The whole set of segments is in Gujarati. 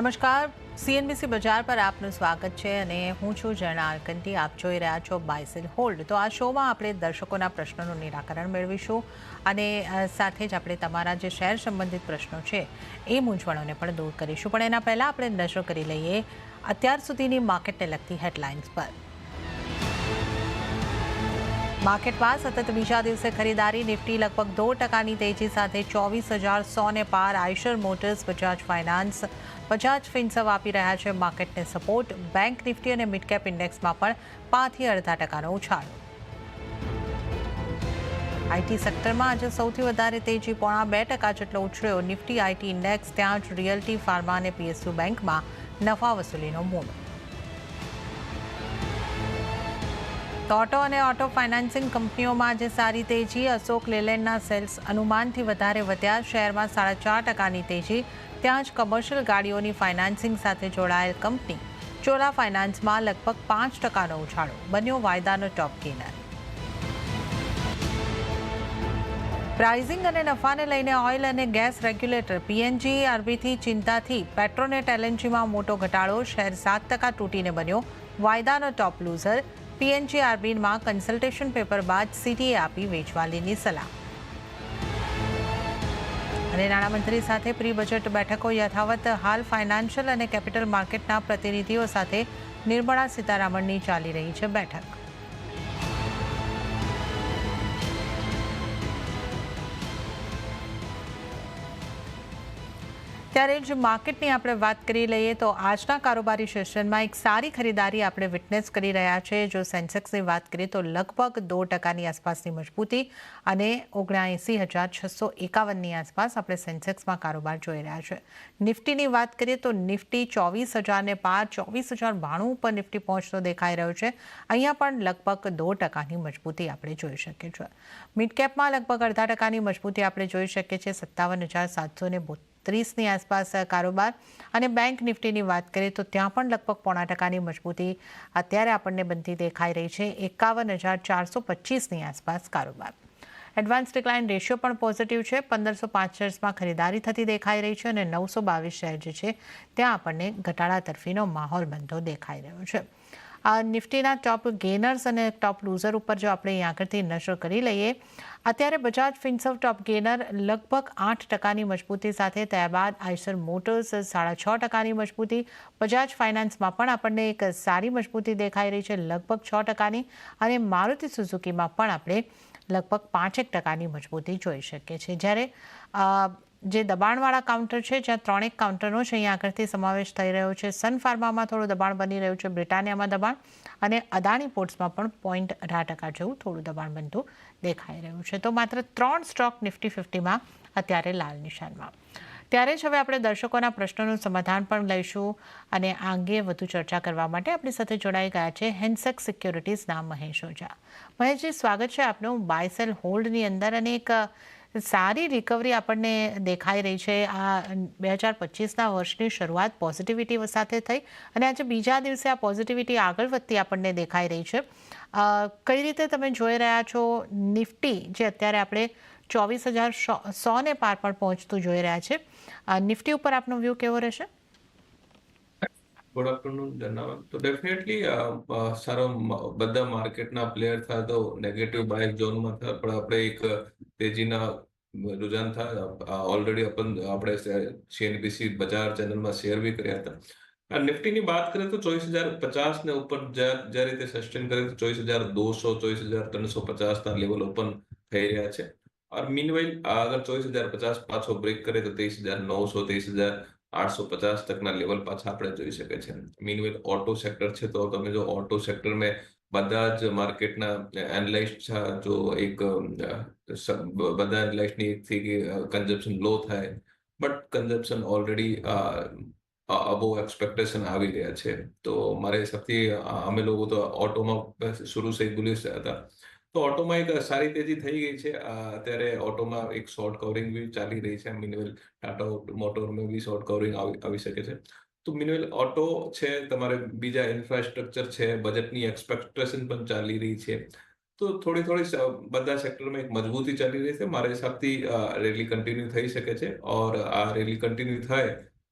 નમસ્કાર. સીએનબીસી બજાર પર આપનું સ્વાગત છે અને હું છું જર્ણા અરકંટી આપ જોઈ રહ્યા છો બાયસેલ હોલ્ડ. તો આ શોમાં આપણે દર્શકોના પ્રશ્નોનું નિરાકરણ મેળવીશું અને સાથે જ આપણે તમારા જે શહેર સંબંધિત પ્રશ્નો છે એ મૂંઝવણોને પણ દૂર કરીશું. પણ એના પહેલાં આપણે નજર કરી લઈએ અત્યાર સુધીની માર્કેટને લગતી હેડલાઇન્સ પર. માર્કેટમાં સતત બીજા દિવસે ખરીદારી, નિફ્ટી લગભગ દો ટકાની તેજી સાથે ચોવીસ હજાર સોને પાર Eicher Motors, Bajaj finance, Bajaj Finserv આપી રહ્યા છે. માર્કેટને સપોર્ટ બેંક નિફ્ટી અને મિડકેપ ઇન્ડેક્સમાં પણ પાંચથી અડધા ટકાનો ઉછાળો. આઈટી સેક્ટરમાં આજે સૌથી વધારે તેજી, પોણા બે ટકા જેટલો ઉછળ્યો. નિફ્ટી, આઈટી ઇન્ડેક્સ, ત્યાં જ રિયલ્ટી ફાર્મા અને પીએસયુ બેંકમાં નફા વસૂલીનો મૂળ તો ઓટો અને ઓટો ફાઇનાન્સિંગ કંપનીઓમાં આજે સારી તેજી. અશોક લેલેન્ડના સેલ્સ અનુમાનથી વધારે વધ્યા. શહેરમાં સાડા ચાર ટકાની તેજી. ત્યાં જ કમર્શિયલ ગાડીઓની ફાઇનાન્સિંગ સાથે જોડાયેલ કંપની ચોલા ફાઇનાન્સમાં લગભગ પાંચ ટકાનો ઉછાળો. બન્યો વાયદાનો ટોપ ગેનર પ્રાઇઝિંગ અને નફાને લઈને ઓઇલ અને ગેસ રેગ્યુલેટર પીએનજી આરબીથી ચિંતાથી પેટ્રોનેટ એલએનજીમાં મોટો ઘટાડો. શહેર સાત ટકા તૂટીને બન્યો. વાયદાનો ટોપ લૂઝર. પીએનજી આરબીમાં કન્સલ્ટેશન પેપર બાદ સીટીએ આપી વેચવાલીની સલાહ. અને નાણામંત્રી સાથે પ્રી બજેટ બેઠકો યથાવત હાલ ફાઇનાન્શિયલ અને કેપિટલ માર્કેટના પ્રતિનિધિઓ સાથે નિર્મળા સીતારામણની ચાલી રહી છે બેઠક. ત્યારે જ માર્કેટની આપણે વાત કરી લઈએ તો આજના કારોબારી સેશનમાં એક સારી ખરીદારી આપણે વિટનેસ કરી રહ્યા છે. જો સેન્સેક્સની વાત કરીએ તો લગભગ દો ટકાની આસપાસની મજબૂતી અને ઓગણએંસી હજાર છસો એકાવનની આસપાસ આપણે સેન્સેક્સમાં કારોબાર જોઈ રહ્યા છે. નિફ્ટીની વાત કરીએ તો નિફ્ટી ચોવીસ હજારને પાર ચોવીસ હજાર બાણું ઉપર નિફ્ટી પહોંચતો દેખાઈ રહ્યો છે. અહીંયા પણ લગભગ દો ટકાની મજબૂતી આપણે જોઈ શકીએ છીએ. મિડ કેપમાં લગભગ અડધા ટકાની મજબૂતી આપણે જોઈ શકીએ છીએ. સત્તાવન હજાર સાતસો ને ત્રીસની આસપાસ કારોબાર અને બેંક નિફ્ટીની વાત કરીએ તો ત્યાં પણ લગભગ પોણા ટકાની મજબૂતી અત્યારે આપણને બનતી દેખાઈ રહી છે. એકાવન હજાર ચારસો પચીસની આસપાસ કારોબાર. એડવાન્સ ડિક્લાઇન રેશિયો પણ પોઝિટિવ છે. પંદરસો પાંચ શેર્સમાં ખરીદારી થતી દેખાઈ રહી છે અને નવસો બાવીસ શેર જે છે, ત્યાં આપણને ઘટાડા તરફીનો માહોલ બનતો દેખાઈ રહ્યો છે. નિફ્ટીના ટોપ ગેનર્સ અને ટોપ લૂઝર ઉપર જો આપણે અહીં આગળથી નશો કરી લઈએ, અત્યારે બજાજ ફિન્સવ ટોપ ગેનર લગભગ આઠ ટકાની મજબૂતી સાથે, ત્યારબાદ આઈસર મોટર્સ સાડા છ ટકાની મજબૂતી, બજાજ ફાઇનાન્સમાં પણ આપણને એક સારી મજબૂતી દેખાઈ રહી છે, લગભગ છ ટકાની, અને મારુતિ સુઝુકીમાં પણ આપણે લગભગ પાંચેક ટકાની મજબૂતી જોઈ શકીએ છીએ જ્યારે જે દબાણવાળા કાઉન્ટર છે, જ્યાં ત્રણેક કાઉન્ટરનો છે, અહીંયા આગળથી સમાવેશ થઈ રહ્યો છે. સન ફાર્મામાં થોડું દબાણ બની રહ્યું છે, બ્રિટાનિયામાં દબાણ અને અદાણી પોર્ટ્સમાં પણ પોઈન્ટ અઢાર ટકા જેવું થોડું દબાણ બનતું દેખાઈ રહ્યું છે. તો માત્ર ત્રણ સ્ટોક નિફ્ટી ફિફ્ટીમાં અત્યારે લાલ નિશાનમાં. ત્યારે જ હવે આપણે દર્શકોના પ્રશ્નોનું સમાધાન પણ લઈશું અને આ અંગે વધુ ચર્ચા કરવા માટે આપણી સાથે જોડાઈ ગયા છે હેન્સેક સિક્યોરિટીઝના મહેશ ઓઝા. મહેશજી, સ્વાગત છે આપનું બાયસેલ હોલ્ડની અંદર અને એક સારી રિકવરી આપણને દેખાઈ રહી છે. આ બે હજાર પચીસના વર્ષની શરૂઆત પોઝિટિવિટી સાથે થઈ અને આજે બીજા દિવસે આ પોઝિટિવિટી આગળ વધતી આપણને દેખાઈ રહી છે. કઈ રીતે તમે જોઈ રહ્યા છો? નિફ્ટી, જે અત્યારે આપણે ચોવીસ હજાર સોને પાર પણ પહોંચતું જોઈ રહ્યા છે. નિફ્ટી ઉપર આપનો વ્યૂ કેવો રહેશે? ગુડ આફ્ટરનૂન જણાવ તો ડેફિનેટલી સારો બધા માર્કેટના પ્લેયર થાય તો નેગેટિવ બાય ઝોનમાં થાય. પણ આપણે એક તેજીના રુઝાન થાય. ઓલરેડી આપણે સીએનબીસી બજાર ચેનલમાં શેર બી કર્યા હતા. નિફ્ટીની વાત કરીએ તો ચોવીસ હજાર પચાસ ને ઉપર જે રીતે સસ્ટેન કરે તો ચોવીસ હજાર દોસો ચોવીસ હજાર ત્રણસો પચાસ ના લેવલ ઓપન થઈ રહ્યા છે. और मीनवाइल अगर ચોવીસ હજાર પચાસ પાછો બ્રેક કરે તો ત્રીસ હજાર નવસો ત્રીસ હજાર આઠસો પચાસ તકના લેવલ પાછા આપણે જોઈ શકે છે મીનવેલ ઓટો સેક્ટર છે તો તમે જો ઓટો સેક્ટર में બધા જ માર્કેટના એનાલિસ્ટ જો એક અ, સ- બધા એનાલિસ્ટની એક થી કે કન્ઝપ્શન લો થાય but consumption already above expectation આવી રહ્યા છે તો મારા હિસાબથી અ, અમે લોકો તો ઓટોમાં શરૂ से बुलिश હતા તો ઓટોમાં એક સારી તેજી થઈ ગઈ છે. અત્યારે ઓટોમાં એક શોર્ટ કવરિંગ બી ચાલી રહી છે. મિનિમલ ટાટા મોટરમાં બી શોર્ટ કવરિંગ આવી શકે છે. તો મિનિમલ ઓટો છે, તમારે બીજા ઇન્ફ્રાસ્ટ્રક્ચર છે બજેટની એક્સપેક્ટેશન પણ ચાલી રહી છે. તો થોડી થોડી બધા સેક્ટરમાં એક મજબૂતી ચાલી રહી છે. મારા હિસાબથી રેલી કન્ટિન્યુ થઈ શકે છે. ઓર આ રેલી કન્ટિન્યુ થાય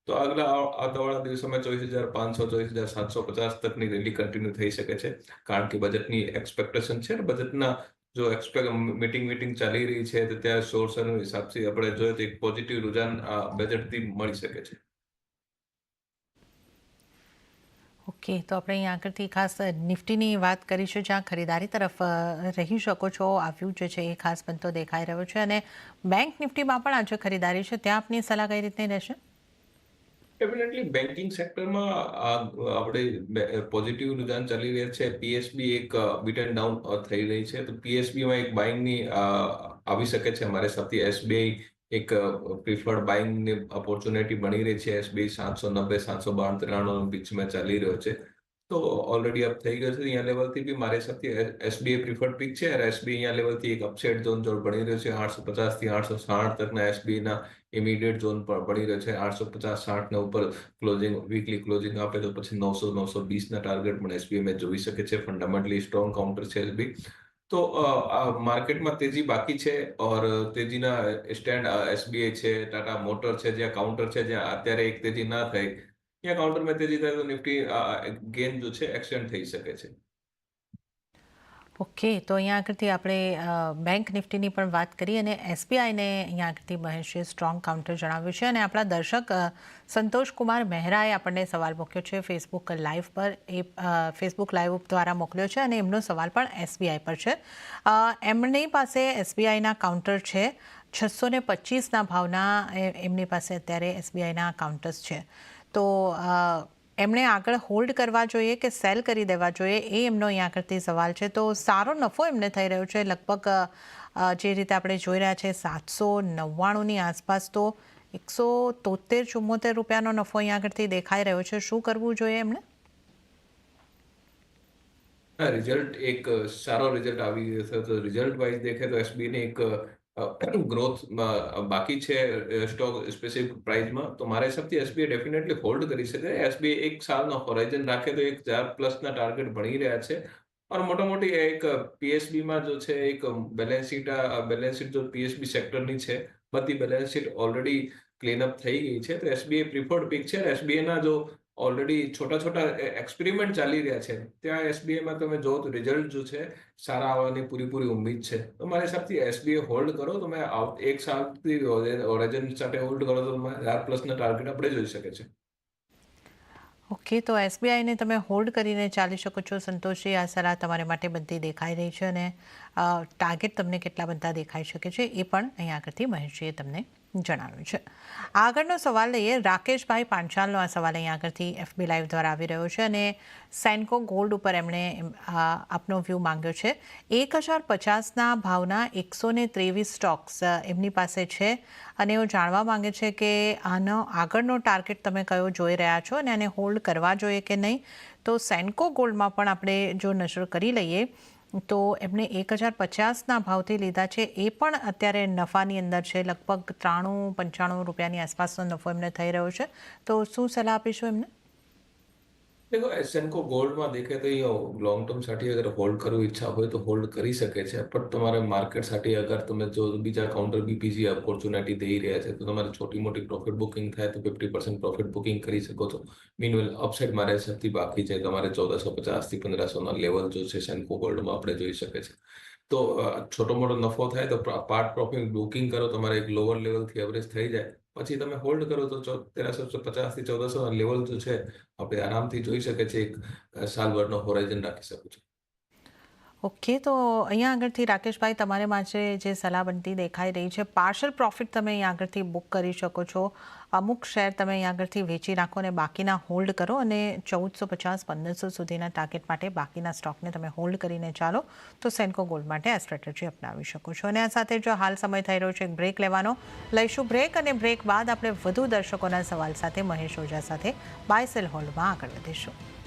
તો આગલા આવ- આવતાવાળા દિવસોમાં ચોવીસ હજાર પાંચસો, ચોવીસ હજાર સાતસો પચાસ તકની રેલી કન્ટિન્યુ થઈ શકે છે. કારણ કે બજેટની એક્સપેક્ટેશન છે બજેટના જો એક્સપેક્ટ મીટિંગ મીટિંગ ચાલી રહી છે, તો ત્યાં સોર્સનો હિસાબથી આપણે જોઈએ તો એક પોઝિટિવ રુઝાન બજેટથી મળી શકે છે. ઓકે, તો આપણે અહીં આગળથી ખાસ નિફ્ટીની વાત કરીશું, જ્યાં ખરીદારી તરફ રહી શકો છો. આ વ્યૂ જે છે એ ખાસ બનતો દેખાઈ રહ્યો છે. અને બેંક નિફ્ટીમાં પણ આજે ખરીદારી છે. ત્યાં આપની સલાહ કઈ રીતની રહેશે? ડેફિનેટલી બેન્કિંગ સેક્ટરમાં આપણે પોઝિટિવ રુઝાન ચાલી રહ્યા છે. પીએસબી એક બીટ એન્ડ ડાઉન થઈ રહી છે. તો પીએસબીમાં એક બાઇંગની આવી શકે છે અમારે સાથે. એસબીઆઈ એક પ્રિફર્ડ બાઇંગની ઓપોર્ચ્યુનિટી બની રહી છે. એસબીઆઈ સાતસો નબ્બે, સાતસો બાર ત્રાણું પીચમાં ચાલી રહ્યો છે. તો ઓલરેડી અપ થઈ ગયો છે. અહીંયા લેવલથી બી મારી સાથે એસબીઆઈ પ્રિફર્ડ પીક છે. એસબીઆઈ અહીંયા લેવલથી એક અપસેટ ઝોન જોડ બની રહ્યો છે. આઠસો પચાસથી આઠસો સાઠ તકના એસબીઆઈના ઇમિડિયેટ ઝોન પર બની રહ્યો છે. આઠસો પચાસ, સાઠના ઉપર ક્લોઝિંગ વીકલી ક્લોઝિંગ આપે તો પછી નવસો નવસો બીસના ટાર્ગેટ પણ એસબીઆઈ જોઈ શકે છે. ફંડામેન્ટલી સ્ટ્રોંગ કાઉન્ટર છે એસબી તો આ માર્કેટમાં તેજી બાકી છે ઓર તેજીના સ્ટેન્ડ એસબીઆઈ છે ટાટા મોટર છે, જ્યાં કાઉન્ટર છે, જ્યાં અત્યારે એક તેજી ના થઈ. ત્યાં કાઉન્ટરમાં તેજી થાય તો નિફ્ટી ગેન જો છે એક્સટેન્ડ થઈ શકે છે. ઓકે, તો અહીંયા આગળથી આપણે બેંક નિફ્ટીની પણ વાત કરી અને એસબીઆઈને અહીંયા આગળથી મહેશે સ્ટ્રોંગ કાઉન્ટર જણાવ્યું છે અને આપણા દર્શક સંતોષકુમાર મહેરાએ આપણને સવાલ મૂક્યો છે ફેસબુક લાઈવ પર, એ ફેસબુક લાઈવ દ્વારા મોકલ્યો છે અને એમનો સવાલ પણ એસબીઆઈ પર છે. એમની પાસે એસબીઆઈના કાઉન્ટર છે, છસો ને પચીસના ભાવના એમની પાસે અત્યારે એસબીઆઈના કાઉન્ટર્સ છે. તો એમણે આગળ હોલ્ડ કરવા જોઈએ કે સેલ કરી દેવા જોઈએ એ એમનો અહીં આગળથી સવાલ છે. તો સારો નફો એમને થઈ રહ્યો છે. લગભગ જે રીતે આપણે જોઈ રહ્યા છે, સાતસો નવ્વાણુંની આસપાસ તો એકસો તોતેર ચુમ્મોતેર રૂપિયાનો નફો અહીંયા આગળથી દેખાઈ રહ્યો છે. શું કરવું જોઈએ એમણે રિઝલ્ટ એક, સારો રિઝલ્ટ આવી રહ્યો છે. તો રિઝલ્ટ વાઇઝ દેખે તો એસબીને એક ગ્રોથ બાકી છે સ્ટોક સ્પેસિફિક પ્રાઇસમાં તો મારા હિસાબથી એસબીઆઈ ડેફિનેટલી હોલ્ડ કરી શકે. એસબીઆઈ એક સાલનો હોરાઇઝન રાખે તો એક હજાર પ્લસના ટાર્ગેટ ભણી રહ્યા છે. અને મોટા મોટી એક પીએસબીમાં જો છે, એક બેલેન્સ શીટ બેલેન્સ શીટ જો પીએસબી સેક્ટરની છે, બધી balance sheet already clean up થઈ ગઈ છે. તો એસબીઆઈ પ્રિફર્ડ પિક છે. એસબીઆઈના જો ઓલરેડી છોટા છોટા એક્સપેરિમેન્ટ ચાલી રહ્યા છે ત્યાં એસબીઆઈમાં તમે જો તો રિઝલ્ટ જો છે સારા આવવાની પૂરીપૂરી ઉમ્મીદ છે તો મારા હિસાબથી એસબીઆઈ હોલ્ડ કરો તમે એક સાલથી ઓરિજન સાથે હોલ્ડ કરો તો હજાર પ્લસના ટાર્ગેટ આપણે જોઈ શકે છે ઓકે તો એસબીઆઈને તમે હોલ્ડ કરીને ચાલી શકો છો સંતોષી આ સલાહ તમારે માટે બધી દેખાઈ રહી છે અને ટાર્ગેટ તમને કેટલા બધા દેખાઈ શકે છે એ પણ અહીં આગળથી મહેશજીએ તમને જણાવ્યું છે. આગળનો સવાલ લઈએ રાકેશભાઈ પાંચાલનો આ સવાલ અહીં આગળથી એફબી લાઈવ દ્વારા આવી રહ્યો છે અને સેન્કો ગોલ્ડ ઉપર એમણે આપનો વ્યૂ માંગ્યો છે. એક હજાર પચાસના ભાવના એકસો ને ત્રેવીસ સ્ટોક્સ એમની પાસે છે અને એવું જાણવા માંગે છે કે આનો આગળનો ટાર્ગેટ તમે કયો જોઈ રહ્યા છો અને આને હોલ્ડ કરવા જોઈએ કે નહીં? તો સેન્કો ગોલ્ડમાં પણ આપણે જો નજર કરી લઈએ તો એમણે એક હજાર પચાસના ભાવથી લીધા છે. એ પણ અત્યારે નફાની અંદર છે. લગભગ ત્રાણું પંચાણું રૂપિયાની આસપાસનો નફો એમને થઈ રહ્યો છે. તો શું સલાહ આપીશું એમને? देखो एसएन को દેખે તો ये लॉन्ग टर्म સાટી અગર હોલ્ડ કરવું ઈચ્છા હોય તો હોલ્ડ કરી શકે છે. પણ તમારે માર્કેટ સાથે અગર તમે જો બીજા કાઉન્ટર બીપીજી ઓપોર્ચ્યુનિટી દઈ રહ્યા છે, તો તમારે છોટી મોટી પ્રોફિટ બુકિંગ થાય તો 50% પ્રોફિટ બુકિંગ કરી શકો છો. મીનવેલ અપસાઇડ મારે સૌથી બાકી છે, તમારે 1450 પચાસથી પંદરસોના લેવલ જો છે સેન્કો ગોલ્ડમાં આપણે જોઈ શકે છે તો છોટો મોટો નફો થાય તો પાર્ટ પ્રોફિટ બુકિંગ કરો, તમારે એક લોઅર લેવલથી એવરેજ થઈ જાય. પછી તમે હોલ્ડ કરો તો તેરસો પચાસથી ચૌદસો લેવલ જો છે, આપણે આરામથી જોઈ શકે છે એક સાલ ભરનો હોરાઇઝન રાખી શકો છો. ઓકે, તો અહીંયા આગળથી રાકેશભાઈ, તમારે માટે જે સલાહ બનતી દેખાઈ રહી છે પાર્શલ પ્રોફિટ તમે અહીંયા આગળથી બુક કરી શકો છો. અમુક શેર તમે અહીંયા આગળથી વેચી નાખો અને બાકીના હોલ્ડ કરો અને ચૌદસો પચાસ, પંદરસો સુધીના ટાર્ગેટ માટે બાકીના સ્ટોકને તમે હોલ્ડ કરીને ચાલો તો સેન્કો ગોલ્ડ માટે આ સ્ટ્રેટેજી અપનાવી શકો છો. અને આ સાથે જો હાલ સમય થઈ રહ્યો છે, એક બ્રેક લેવાનો. લઈશું બ્રેક અને બ્રેક બાદ આપણે વધુ દર્શકોના સવાલ સાથે, મહેશ ઓઝા સાથે, બાયસેલ હોલ્ડમાં આગળ વધીશું.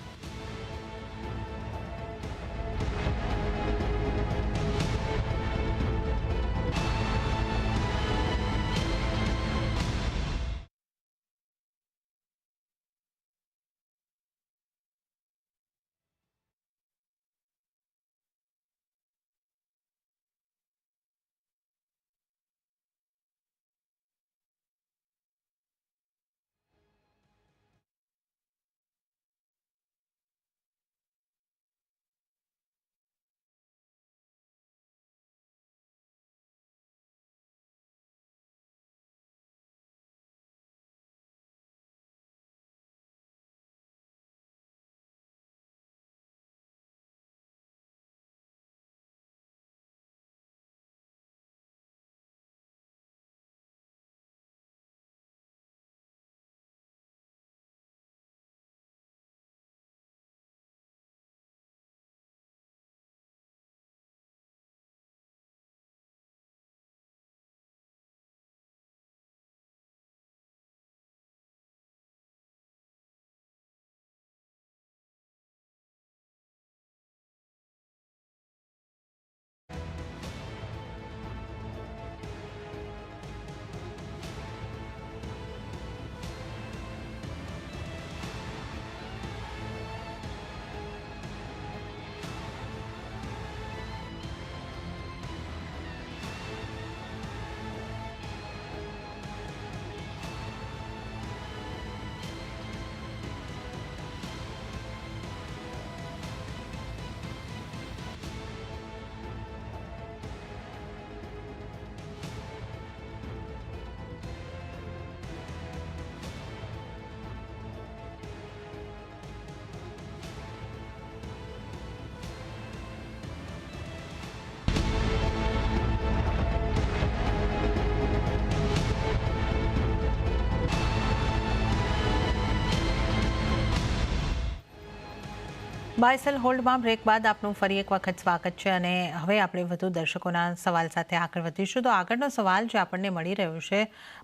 બાયસેલ હોલ્ડમાં બ્રેક બાદ આપનું ફરી એક વખત સ્વાગત છે અને હવે આપણે વધુ દર્શકોના સવાલ સાથે આગળ વધીશું. તો આગળનો સવાલ જે આપણને મળી રહ્યો છે,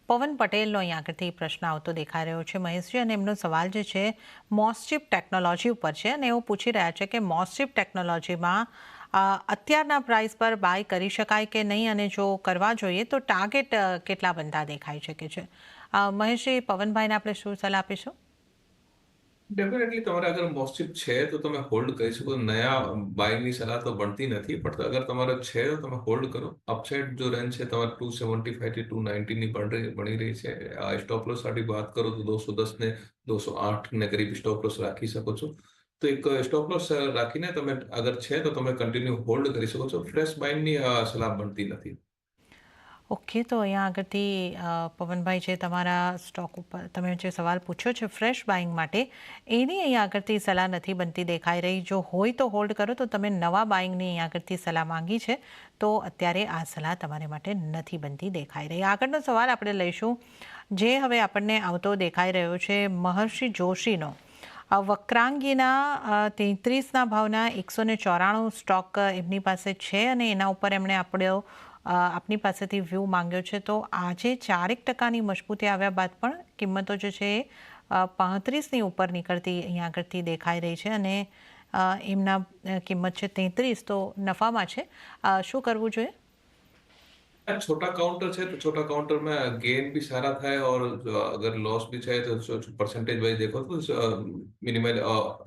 પવન પટેલનો અહીં આગળથી પ્રશ્ન આવતો દેખાઈ રહ્યો છે મહેશજી અને એમનો સવાલ જે છે મોસ્ચિપ ટેકનોલોજી ઉપર છે અને એવું પૂછી રહ્યા છે કે મોસ્ચિપ ટેકનોલોજીમાં અત્યારના પ્રાઇસ પર બાય કરી શકાય કે નહીં અને જો કરવા જોઈએ તો ટાર્ગેટ કેટલા બનતા દેખાઈ શકે છે? મહેશજી, પવનભાઈને આપણે શું સલાહ આપીશું? ડેફિનેટલી તમારે અગર મોસ્ટિપ છે તો તમે હોલ્ડ કરી શકો. નયા બાયની સલાહ તો બનતી નથી, પણ અગર તમારે છે તો તમે હોલ્ડ કરો. અપસાઇડ જો રેન્જ છે, તમારે ટુ સેવન્ટી ફાઈવથી ટુ નાઇન્ટીની બની બની રહી છે. આ સ્ટોપ સાથે વાત કરો તો દોસો દસ ને દોસો આઠ ને કરીબ સ્ટોપ લોસ રાખી શકો છો. તો એક સ્ટોપ લોસ રાખીને તમે અગર છે તો તમે કન્ટિન્યુ હોલ્ડ કરી શકો છો. ફ્રેશ બાઇંગની સલાહ બનતી નથી. ઓકે, તો અહીંયા આગળથી પવનભાઈ જે તમારા સ્ટોક ઉપર, તમે જે સવાલ પૂછ્યો છે ફ્રેશ બાઇંગ માટે, એની અહીંયા આગળથી સલાહ નથી બનતી, દેખાઈ રહી. જો હોય તો હોલ્ડ કરો, તો તમે નવા બાઇંગની અહીંયા આગળથી સલાહ માંગી છે, તો અત્યારે આ સલાહ તમારે માટે નથી બનતી, દેખાઈ રહી. આગળનો સવાલ આપણે લઈશું. જે હવે આપણને આવતો દેખાઈ રહ્યો છે, મહર્ષિ જોશીનો. વક્રાંગીના તેત્રીસના ભાવના એકસો ને ચોરાણું સ્ટોક એમની પાસે છે અને એના ઉપર એમણે આપણો આપની પાસેથી વ્યૂ માંગ્યો છે, તો આજે ચારેક ટકાની મજબૂતી આવ્યા બાદ પણ કિંમતો જે છે એ પાંત્રીસની ઉપર નીકળતી અહીંયા આગળથી દેખાઈ રહી છે અને એમના કિંમત છે તેત્રીસ, તો નફામાં છે. શું કરવું જોઈએ? छोटा काउंटर છે તો છોટા કાઉન્ટરમાં ગેઇન બી સારા થાય ઓર અગર લોસ બી છે તો પરસેન્ટેજ વાઇઝ દેખો તો મિનિમલ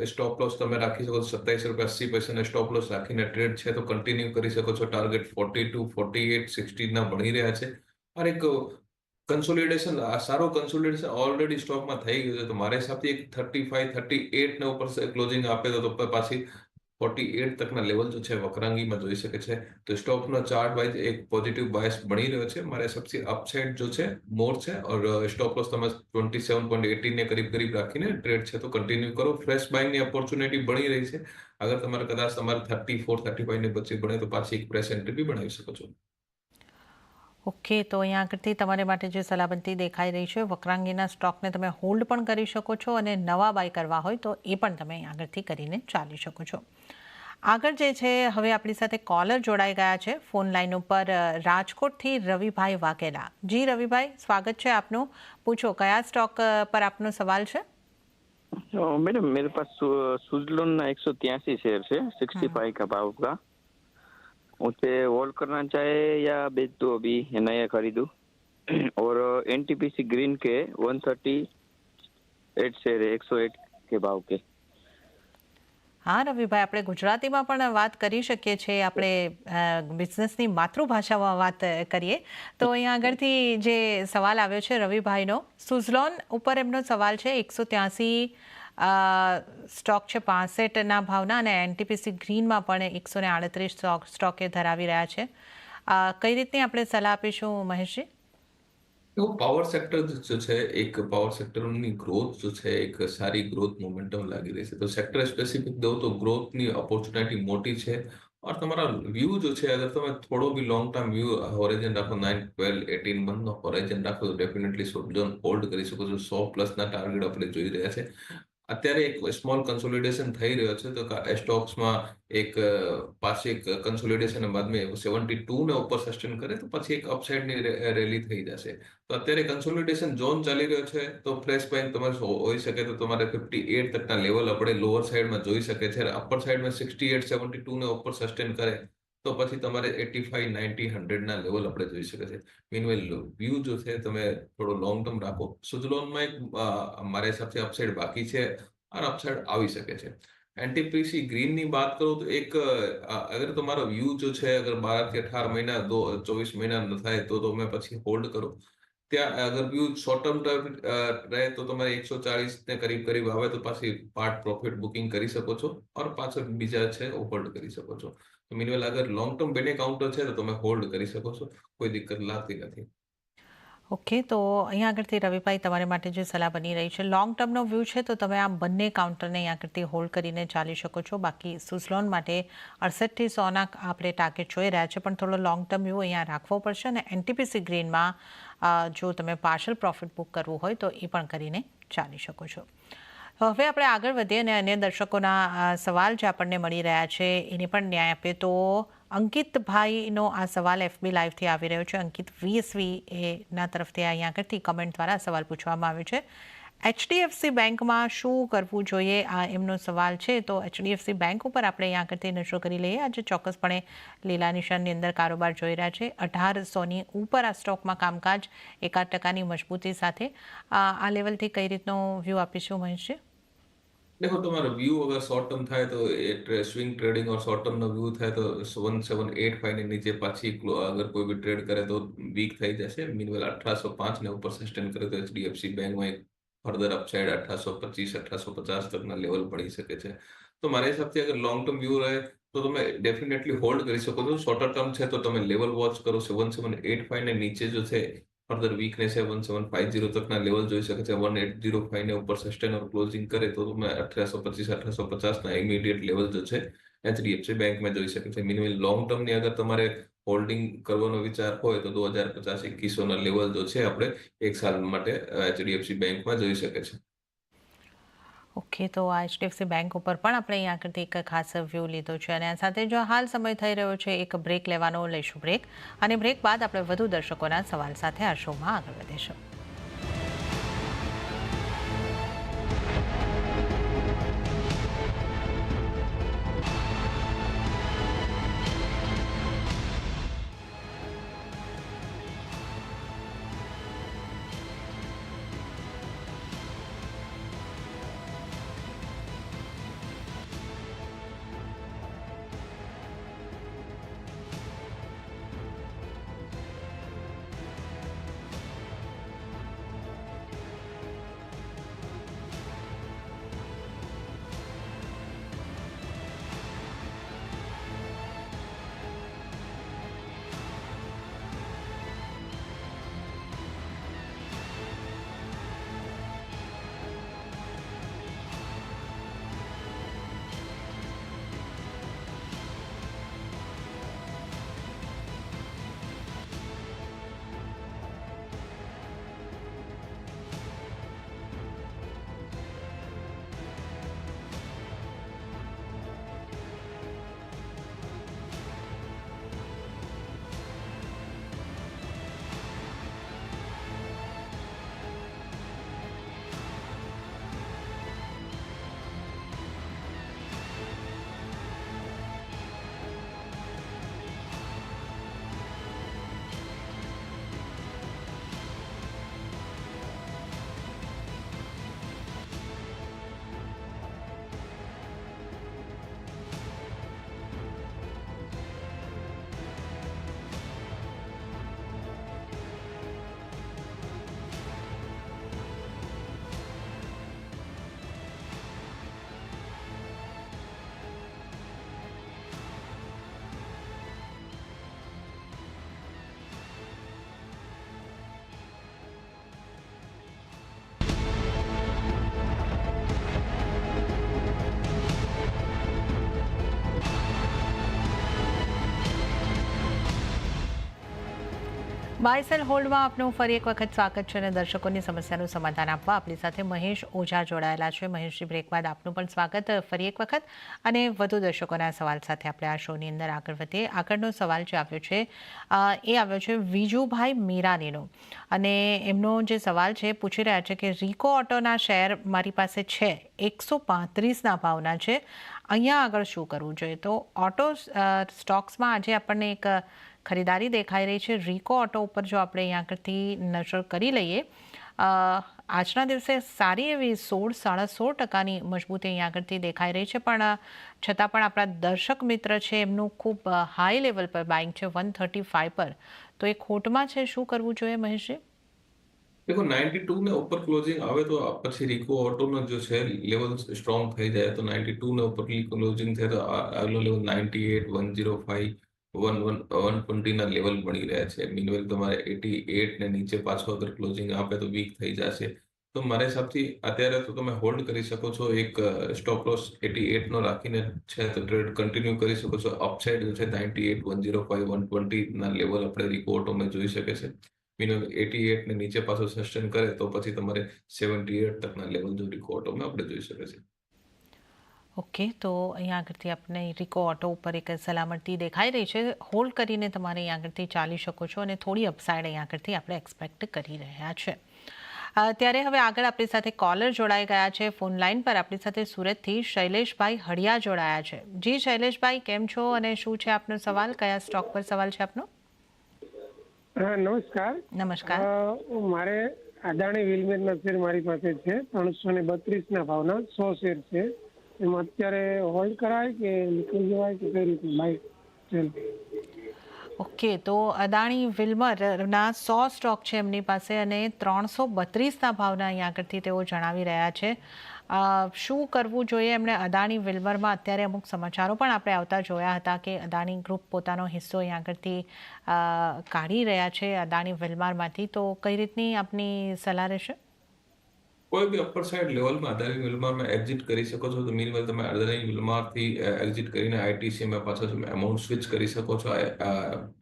સ્ટોપ લોસ તમે રાખી શકો છો સત્તાવીસ રૂપિયા અસી પૈસાનો સ્ટોપ લોસ રાખીને ટ્રેડ છે તો કન્ટિન્યુ કરી શકો છો target forty two forty eight સિક્સટીના બની રહ્યા છે અને એક કન્સોલિડેશન સારો કન્સોલિડેશન ઓલરેડી સ્ટોકમાં થઈ ગયું છે તો મારા હિસાબથી એક થર્ટી ફાઈવ થર્ટી એટને ઉપર ક્લોઝિંગ આપે તો પાછી ફોર્ટી એટ તકના લેવલ જો છે, વકરાંગીમાં જોઈ શકે છે. તો સ્ટોકનો ચાર્ટ વાઇઝ એક પોઝિટિવ બાયસ બની રહ્યો છે. મારે સબસે અપસાઇડ જો છે મોર છે, ઓર સ્ટોપ લોસ તમે ટ્વેન્ટી સેવન પોઈન્ટ એટીન ને કરીબ કરીબ રાખીને ટ્રેડ છે, તો કન્ટિન્યુ કરો. ફ્રેશ બાઇંગની ઓપોર્ચ્યુનિટી બની રહી છે. અગર તમારે કદાચ તમારે થર્ટી ફોર થર્ટી ફાઈવની વચ્ચે બને, તો પાછી એક પ્રેસ એન્ટ્રી બી બનાવી શકો છો. ઓકે તો અહીંયા આગળથી તમારે માટે જે સલામતી દેખાઈ રહી છે વક્રાંગીના સ્ટોકને તમે હોલ્ડ પણ કરી શકો છો અને નવા બાય કરવા હોય તો એ પણ તમે આગળથી કરીને ચાલી શકો છો. આગળ જે છે હવે આપણી સાથે કોલર જોડાઈ ગયા છે. ફોન લાઈન ઉપર રાજકોટથી રવિભાઈ વાઘેલા. જી રવિભાઈ સ્વાગત છે આપનું. પૂછો કયા સ્ટોક પર આપનો સવાલ છે? મેડમ મેરે પાસે સુઝલોન એકસો ત્યાસી શેર છે સિક્સટી ફાઈવ કા ભાવ કા. का भाव का उसे होल्ड करना चाहे या बेच दो अभी या नया खरीदूं और एनटीपीसी ग्रीन के वन थर्टी एट शेयर है एक सौ एट के भाव के હા રવિભાઈ આપણે ગુજરાતીમાં પણ વાત કરી શકીએ છીએ આપણે અ, બિઝનેસની માતૃભાષામાં વાત અ, કરીએ તો અહીંયા આગળથી જે સવાલ આવ્યો છે રવિભાઈનો સુઝલોન ઉપર એમનો સવાલ છે એકસો ત્યાસી સ્ટોક છે પાસઠના ભાવના અને એનટીપીસી ગ્રીનમાં પણ એકસો ને આડત્રીસ સ્ટોક સ્ટોકે ધરાવી રહ્યા છે. કઈ રીતની આપણે સલાહ આપીશું મહેશજી? એવું પાવર સેક્ટર જો છે, એક પાવર સેક્ટરની ગ્રોથ જો છે, એક સારી ગ્રોથ મોમેન્ટમ લાગી રહી છે. તો સેક્ટર સ્પેસિફિક દઉં તો ગ્રોથની ઓપોર્ચ્યુનિટી મોટી છે. ઓર તમારા વ્યૂ જો છે, અગર તમે થોડો બી લોંગ ટર્મ વ્યૂ હોરિઝન રાખો નાઇન ટ્વેલ્વ એટીન મંથનો હોરિઝન રાખો, તો ડેફિનેટલી ઝોન હોલ્ડ કરી શકો છો. સો પ્લસના ટાર્ગેટ આપણે જોઈ રહ્યા છે. અત્યારે એક સ્મોલ કન્સોલિડેશન થઈ રહ્યો છે. તો સ્ટોક્સમાં એક પાસે એક કન્સોલિડેશન બાદમાં સેવન્ટી ટુ ને ઉપર સસ્ટેન કરે, તો પછી એક અપસાઇડની રેલી થઈ જશે. તો અત્યારે કન્સોલિડેશન ઝોન ચાલી રહ્યો છે. તો ફ્રેશ બેંક તમારે હોઈ શકે તો તમારે ફિફ્ટી એટ તકના લેવલ આપણે લોઅર સાઈડમાં જોઈ શકે છે. અપર સાઈડમાં સિક્સટી એટ સેવન્ટી ટુ ને ઉપર સસ્ટેન કરે. તો પછી તમારે એટી ફાઈવ નાઇન્ટી હંડ્રેડના લેવલ આપણે જોઈ શકે છે મીનવેલ વ્યૂ જો છે, તમે થોડો લોંગ ટર્મ રાખો. સુઝલોનમાં એક મારા હિસાબથી અપસાઇડ બાકી છે અને અપસાઇડ આવી શકે છે. એનટીપીસી ગ્રીનની વાત કરું તો એક અગર તમારો વ્યૂ જો છે, અગર બાર કે અઢાર મહિના, દો, ચોવીસ મહિના ન થાય, તો તમે પછી હોલ્ડ કરો. ત્યાં અગર વ્યૂ શોર્ટ ટર્મ રહે તો તમારે એકસો ચાલીસ ને કરીબ કરીબ આવે તો પાછી પાર્ટ પ્રોફિટ બુકિંગ કરી શકો છો, ઓર પાછળ બીજા છે હોલ્ડ કરી શકો છો. મિનિમલ અગર લોંગ ટર્મ બેને કાઉન્ટર છે, તો તમે હોલ્ડ કરી શકો છો. કોઈ દિક્કત લાગતી નથી. ઓકે તો અહીંયા આગળથી રવિભાઈ, તમારે માટે જે સલાહ બની રહી છે લોંગ ટર્મનો વ્યૂ છે, તો તમે આ બંને કાઉન્ટરને અહીંયા આગળથી હોલ્ડ કરીને ચાલી શકો છો. બાકી સુઝલોન માટે અડસઠથી સોના આપણે ટાર્ગેટ જોઈ રહ્યા છે, પણ થોડો લોંગ ટર્મ વ્યૂ અહીંયા રાખવો પડશે અને એનટીપીસી ગ્રીનમાં જો તમે પાર્શલ પ્રોફિટ બુક કરવું હોય, તો એ પણ કરીને ચાલી શકો છો. હવે આપણે આગળ વધીએ અને અન્ય દર્શકોના સવાલ જે આપણને મળી રહ્યા છે, એને પણ ન્યાય આપીએ. તો અંકિતભાઈનો આ સવાલ એફબી લાઈવથી આવી રહ્યો છે. અંકિત વીએસવી એના તરફથી અહીંયા આગળથી કમેન્ટ દ્વારા સવાલ પૂછવામાં આવ્યો છે. એચડીએફસી બેંકમાં શું કરવું જોઈએ? આ એમનો સવાલ છે. તો એચડીએફસી બેંક ઉપર આપણે અહીંયા આગળથી નશો કરી લઈએ. આજે ચોક્કસપણે લીલા નિશાનની અંદર કારોબાર જોઈ રહ્યા છે. અઢારસોની ઉપર આ સ્ટોકમાં કામકાજ એકાદ ટકાની મજબૂતી સાથે આ લેવલથી કઈ રીતનો વ્યૂ આપીશું મહેશજી? देखो तुम्हारा व्यू अगर शॉर्ट टर्म था तो ये स्विंग ट्रेडिंग और शॉर्ट टर्म નો વ્યૂ થાય તો વન સેવન એટ ફાઈવ ની નીચે પાછી clo- અગર કોઈ બી ટ્રેડ કરે તો વીક થઈ જશે મીનવેલ અઠરાસો પાંચ ને ઉપર સસ્ટેન કરે તો એચડીએફસી બેંકમાં એક ફર્ધર અપસાઇડ અઠરાસો પચીસ અઠરાસો પચાસ તકના લેવલ પડી શકે છે તો મારા હિસાબથી અગર લોંગ ટર્મ વ્યૂ રહે તો તમે ડેફિનેટલી હોલ્ડ કરી શકો છો શોર્ટર ટર્મ છે તો તમે લેવલ વોચ કરો સેવન સેવન એટ ફાઈવ ને નીચે જો છે ફર્ધર વીકનેસ છે વન સેવન ફાઈવ જીરો તકના લેવલ જોઈ શકે છે વન એટ જીરો ફાઈવ ને ઉપર સસ્ટેન ઓર ક્લોઝિંગ કરે તો તમે અઠારસો પચીસ અઠારસો પચાસ ના ઇમિડિયેટ લેવલ જો છે. એચડીએફસી બેંકમાં જોઈ શકે છે. મિનિમમ લોંગ ટર્મની અગર તમારે હોલ્ડિંગ કરવાનો વિચાર હોય તો દો હજાર પચાસ, એકવીસો ના લેવલ જો છે, આપણે એક સાલ માટે એચડીએફસી બેંકમાં જોઈ શકે છે. ઓકે, તો આ એચડીએફસી બેંક ઉપર પણ આપણે અહીંયા આગળથી એક ખાસ વ્યૂ લીધો છે. અને આ સાથે જો હાલ સમય થઈ રહ્યો છે, એક બ્રેક લેવાનો, લઈશું બ્રેક અને બ્રેક બાદ આપણે વધુ દર્શકોના સવાલ સાથે આ શોમાં આગળ વધીશું. બાયસેલ હોલ્ડમાં આપનું ફરી એક વખત સ્વાગત છે અને દર્શકોની સમસ્યાનું સમાધાન આપવા આપણી સાથે મહેશ ઓઝા જોડાયેલા છે. મહેશજી બ્રેક બાદ આપનું પણ સ્વાગત. ફરી એક વખત. અને વધુ દર્શકોના સવાલ સાથે આપણે આ શોની અંદર આગળ વધીએ. આગળનો સવાલ જે આવ્યો છે એ આવ્યો છે વિજુભાઈ મીરાનીનો. અને એમનો જે સવાલ છે પૂછી રહ્યા છે કે રિકો ઓટોના શેર મારી પાસે છે. એકસો પાંત્રીસના ભાવના છે. અહીંયા આગળ શું કરવું જોઈએ? તો ઓટો સ્ટોક્સમાં આજે આપણને એક ખરીદારી દેખાઈ રહી છે. રીકો ઓટો ઉપર જો આપણે અહીંયા આગળથી નજર કરી લઈએ આજના દિવસે સારી એવી સોળ, સાડા સોળ ટકાની મજબૂતી અહીંયા આગળથી દેખાઈ રહી છે. પણ છતાં પણ આપણા દર્શક મિત્ર છે, એમનું ખૂબ હાઈ લેવલ પર બાઇંગ છે વન થર્ટી ફાઈવ પર. તો એ ખોટમાં છે, શું કરવું જોઈએ મહેશજી? देखो 92 ને ઉપર ક્લોઝિંગ આવે તો પછી રિકો ઓટોનો જો છે લેવલ સ્ટ્રોંગ થઈ જાય. તો 92 ને ઉપર ક્લોઝિંગ થાય તો આગલો લેવલ 98 105 વન વન વન ટ્વેન્ટીના લેવલ બની રહ્યા છે. મિનવેલ તમારે એટી એટ ને નીચે પાછો અગર ક્લોઝિંગ આપે તો વીક થઈ જશે. તો મારા હિસાબથી અત્યારે તો તમે હોલ્ડ કરી શકો છો. એક સ્ટોપ લોસ એટી એટનો રાખીને છે તો ટ્રેડ કન્ટિન્યુ કરી શકો છો. અપસાઇડ જો છે ninety eight one zero five one ટ્વેન્ટીના level આપણે ઓટોમાં જોઈ શકે છે મિનિમમ એટી એટ ને નીચે પાછો સસ્ટેન કરે તો પછી તમારે સેવન્ટી એટ તકના લેવલ જો રિપોર્ટોમાં આપણે જોઈ શકે છે ઓકે તો અહીંયા આગળથી આપણે રિકો ઓટો ઉપર એક સલામતી દેખાઈ રહી છે. હોલ્ડ કરીને તમારે અહીંયા આગળથી ચાલી શકો છો અને થોડી અપસાઇડ અહીંયા આગળથી આપણે એક્સપેક્ટ કરી રહ્યા છે. ત્યારે હવે આગળ આપણી સાથે કોલર જોડાઈ ગયા છે. ફોન લાઈન પર આપણી સાથે સુરતથી શૈલેષભાઈ હળિયા જોડાયા છે. જી શૈલેષભાઈ કેમ છો અને શું છે આપનો સવાલ? કયા સ્ટોક પર સવાલ છે આપનો? નમસ્કાર. નમસ્કાર. મારે અદાણી વિલમેરના શેર મારી પાસે છે. ત્રણસો ને બત્રીસના ભાવના સો શેર છે. એમાં અત્યારે હોલ્ડ કરાય કે નીકળી જવાય કે કઈ રીતે? માઇક સેલ ઓકે, તો અદાણી વિલ્મરના સો સ્ટોક છે એમની પાસે અને ત્રણસો બત્રીસના ભાવના અહીંયા આગળથી તેઓ જણાવી રહ્યા છે. શું કરવું જોઈએ? એમણે અદાણી વિલ્મરમાં અત્યારે અમુક સમાચારો પણ આપણે આવતા જોયા હતા કે અદાણી ગ્રુપ પોતાનો હિસ્સો અહીંયા આગળથી કાઢી રહ્યા છે અદાણી વિલ્મરમાંથી. તો કઈ રીતની આપની સલાહ રહેશે? કોઈ બી અપર સાઇડ લેવલમાં અદાણી વિલમારમાં એક્ઝિટ કરી શકો છો. તો મીનવેલ તમે અદાણી વિલમારથી એક્ઝિટ કરીને આઈટીસીમાં પાછા તમે અમાઉન્ટ સ્વિચ કરી શકો છો.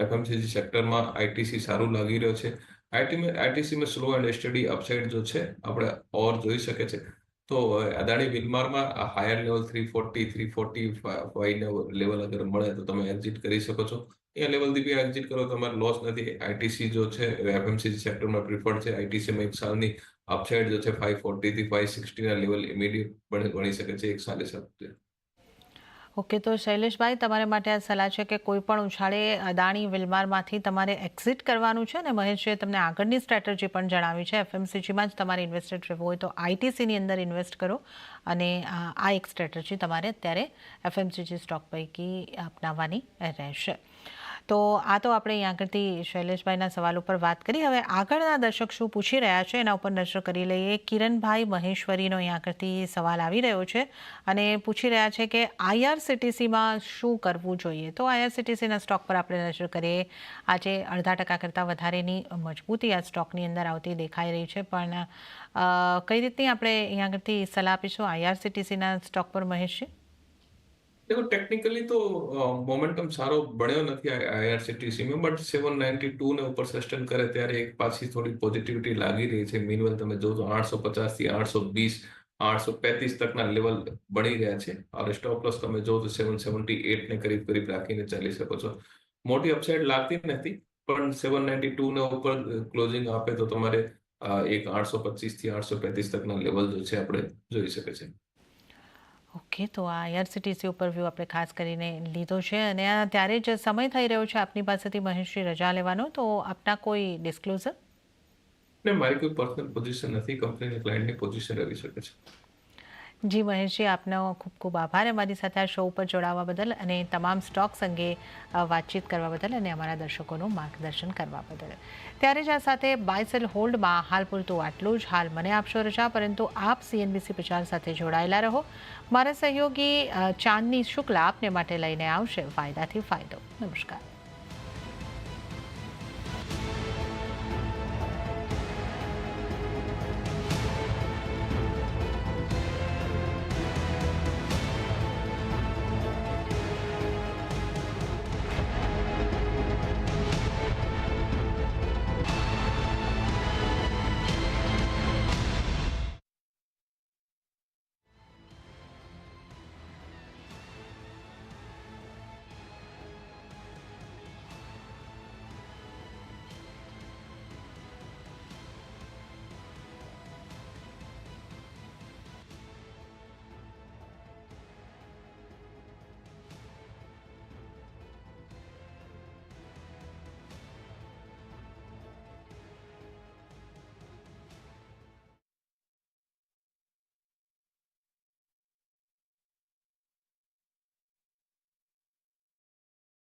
એફએમસીજી સેક્ટરમાં આઈટીસી સારું લાગી રહ્યો છે. આઈટીમાં આઈટીસીમાં સ્લો એન્ડ સ્ટડી અપસાઇડ જો છે, આપણે ઓર જોઈ શકે છે. તો Adani વિલમારમાં higher level three forty three forty five level અગર મળે તો તમે એક્ઝિટ કરી શકો છો. એ લેવલથી બી એક્ઝિટ કરો, તમારે લોસ નથી. આઈટીસી જો છે એફએમસીજી સેક્ટરમાં પ્રિફર્ડ છે. આઈટીસીમાં એક સાલની અપસાઇડ જો છે ફાઈવ ફોર્ટી થી ફાઈવ સિક્સટી ના લેવલ ઇમિડિયેટ પણ ગણી શકે છે એક સાલે સાથે ઓકે, તો શૈલેષભાઈ, તમારે માટે આ સલાહ છે કે કોઈ પણ ઉછાળે અદાણી વિલમારમાંથી તમારે એક્ઝિટ કરવાનું છે અને મહેશજીએ તમને આગળની સ્ટ્રેટેજી પણ જણાવી છે. એફએમસીજીમાં જ તમારે ઇન્વેસ્ટેડ રહેવું હોય તો આઈટીસીની અંદર ઇન્વેસ્ટ કરો અને આ એક સ્ટ્રેટર્જી તમારે અત્યારે એફએમસીજી સ્ટોક પૈકી અપનાવવાની રહેશે. તો આ તો આપણે અહીં આગળથી શૈલેષભાઈના સવાલ ઉપર વાત કરી. હવે આગળના દર્શક શું પૂછી રહ્યા છે એના ઉપર નજર કરી લઈએ. કિરણભાઈ મહેશ્વરીનો અહીં આગળથી સવાલ આવી રહ્યો છે અને પૂછી રહ્યા છે કે આઈઆરસીટીસીમાં શું કરવું જોઈએ? તો આઈઆરસીટીસીના સ્ટોક પર આપણે નજર કરીએ. આજે અડધા ટકા કરતાં વધારેની મજબૂતી આ સ્ટોકની અંદર આવતી દેખાઈ રહી છે. પણ કઈ રીતની આપણે અહીંયા આગળથી સલાહ આપીશું? આઈઆરસીટીસીના સ્ટોક પર મહેશજી દેખો ટેકનિકલી તો મોમેન્ટમ સારો બન્યો નથી આઈઆરસીટીસીમાં બટ સેવન નાઇન્ટી ટુ ને ઉપર સસ્ટેન કરે ત્યારે એક પાછી થોડી પોઝિટિવિટી લાગી રહી છે મીનવેલ તમે જો તો આઠસો પચાસથી આઠસો વીસ આઠસો પેંતીસ તકના લેવલ બની રહ્યા છે અને સ્ટોપ લોસ તમે જો તો સેવન સેવન્ટી એટને કરીબ કરીબ રાખીને ચાલી શકો છો મોટી અપસાઇડ લાગતી નથી પણ સેવન નાઇન્ટી ટુ ઉપર ક્લોઝિંગ આપે તો તમારે એક આઠસો પચીસથી આઠસો પેંતીસ તકના લેવલ જો છે આપણે જોઈ શકે છે ઓકે તો આ આઈઆરસીટીસી ઉપર વ્યૂ આપણે ખાસ કરીને લીધો છે અને આ ત્યારે જ સમય થઈ રહ્યો છે આપની પાસેથી મહેશજી રજા લેવાનો તો આપના કોઈ ડિસ્ક્લોઝર ને મારી કોઈ પર્સનલ પોઝિશન નથી કંપનીની ક્લાયન્ટની પોઝિશન રહી શકે છે. જી મહેશજી આપનો ખૂબ ખૂબ આભાર અમારી સાથે આ શો ઉપર જોડાવા બદલ અને તમામ સ્ટોક્સ અંગે વાતચીત કરવા બદલ અને અમારા દર્શકોનું માર્ગદર્શન કરવા બદલ. ત્યારે જ આ સાથે બાયસેલ હોલ્ડમાં હાલ પૂરતું આટલું જ હાલ મને આપશો રજા, પરંતુ આપ સીએનબીસી પ્રચાર સાથે જોડાયેલા રહો. મારા સહયોગી ચાંદની શુક્લા આપને માટે લઈને આવશે. ફાયદાથી ફાયદો. નમસ્કાર.